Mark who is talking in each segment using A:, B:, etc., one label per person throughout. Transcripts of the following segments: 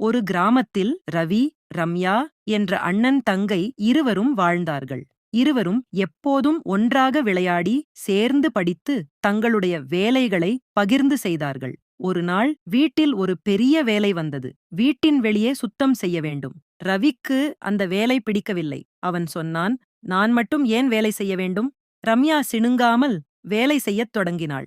A: ஒரு கிராமத்தில் ரவி ரம்யா என்ற அண்ணன் தங்கை இருவரும் வாழ்ந்தார்கள். இருவரும் எப்போதும் ஒன்றாக விளையாடி சேர்ந்து படித்து தங்களுடைய வேலைகளை பகிர்ந்து செய்தார்கள். ஒரு நாள் வீட்டில் ஒரு பெரிய வேலை வந்தது. வீட்டின் வெளியே சுத்தம் செய்ய வேண்டும். ரவிக்கு அந்த வேலை பிடிக்கவில்லை. அவன் சொன்னான் நான் மட்டும் ஏன் வேலை செய்ய வேண்டும் ரம்யா சிணுங்காமல் வேலை செய்யத் தொடங்கினாள்.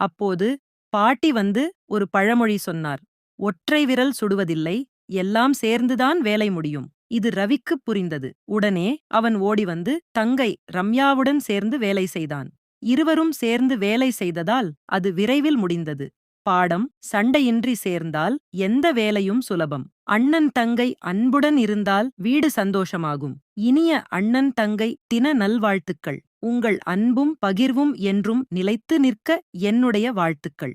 A: அப்போது பாட்டி வந்து ஒரு பழமொழி சொன்னார். ஒற்றை விரல் சுடுவதில்லை எல்லாம் சேர்ந்துதான் வேலை முடியும். இது ரவிக்கு புரிந்தது. உடனே அவன் ஓடி வந்து தங்கை ரம்யாவுடன் சேர்ந்து வேலை செய்தான். இருவரும் சேர்ந்து வேலை செய்ததால் அது விரைவில் முடிந்தது. பாடம் சண்டையின்றி சேர்ந்தால் எந்த வேலையும் சுலபம். அண்ணன் தங்கை அன்புடன் இருந்தால் வீடு சந்தோஷமாகும். இனிய அண்ணன் தங்கை தின நல்வாழ்த்துக்கள். உங்கள் அன்பும் பகிர்வும் என்றும் நிலைத்து நிற்க என்னுடைய வாழ்த்துக்கள்.